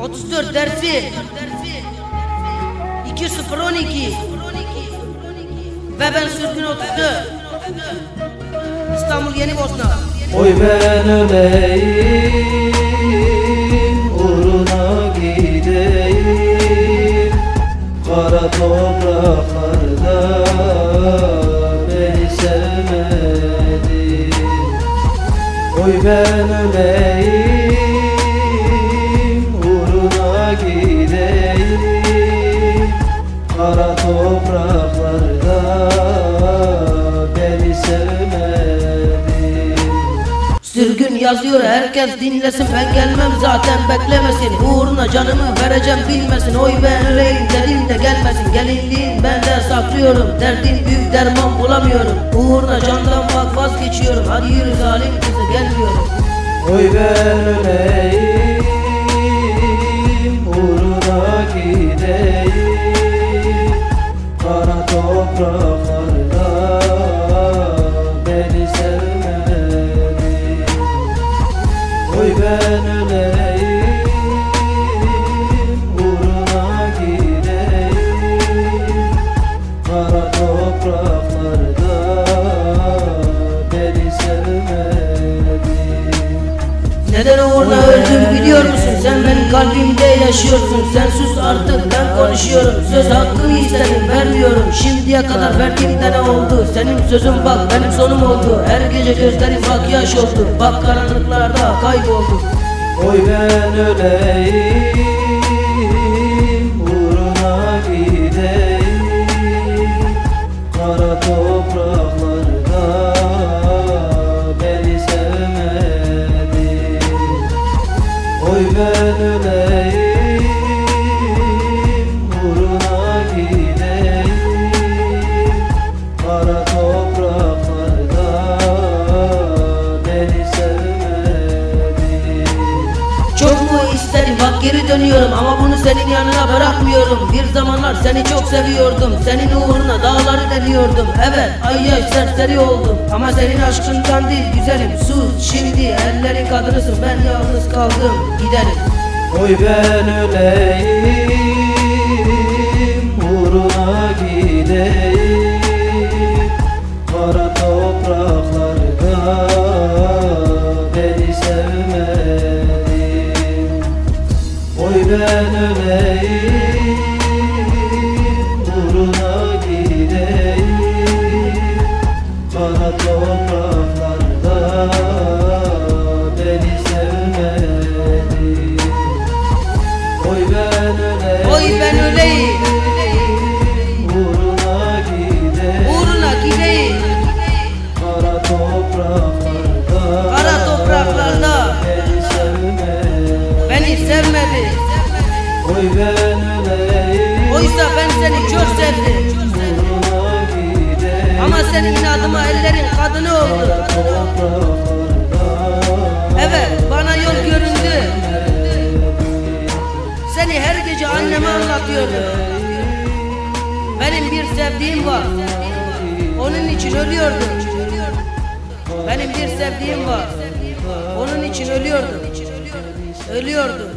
34 dersi. 2012 Ve ben sürgün 34 İstanbul Yeni Bosna. Oy ben öleyim Uğruna gideyim. Kara topraklarda Beni sevmedin. Oy ben öleyim yazıyor herkes dinlesin. Ben gelmem zaten beklemesin. Uğruna canımı vereceğim bilmesin. Oy ben öleyim dedim de gelmesin. Gelinliğin bende saklıyorum. Derdin büyük derman bulamıyorum. Uğruna candan bak vazgeçiyorum. Hadi yürü zalim kızı gelmiyorum Oy ben öleyim uğruna öldüm biliyor musun? Sen? Benim kalbimde yaşıyorsun. Sen sus artık ben konuşuyorum. Söz hakkımı istedim vermiyorum. Şimdiye kadar verdiğimde ne oldu? Senin sözün bak benim sonum oldu. Her gece gözlerim bak yaş oldu. Bak karanlıklarda kayboldu. Oy ben öleyim Uğruna gideyim. Kara topraklarda Oy ben öleyim Uğruna gideyim. Kara topraklarda Beni sevmedin. Çok bak geri dönüyorum Ama bunu senin yanına bırakmıyorum. Bir zamanlar seni çok seviyordum. Senin uğruna dağları deliyordum. Evet ay ay serseri oldum. Ama senin aşkından değil güzelim. Sus şimdi ellerin kadınısın. Ben yalnız kaldım. Giderim Oy ben öleyim Uğruna gideyim. Kara topraklarda Beni sevmedin ben öleyim seni çok Ama senin inadıma ellerin kadını oldu. Evet bana yol göründü. Seni her gece anneme anlatıyordum Benim bir sevdiğim var. Onun için ölüyordum. Benim bir sevdiğim var. Onun için ölüyordum. Ölüyordum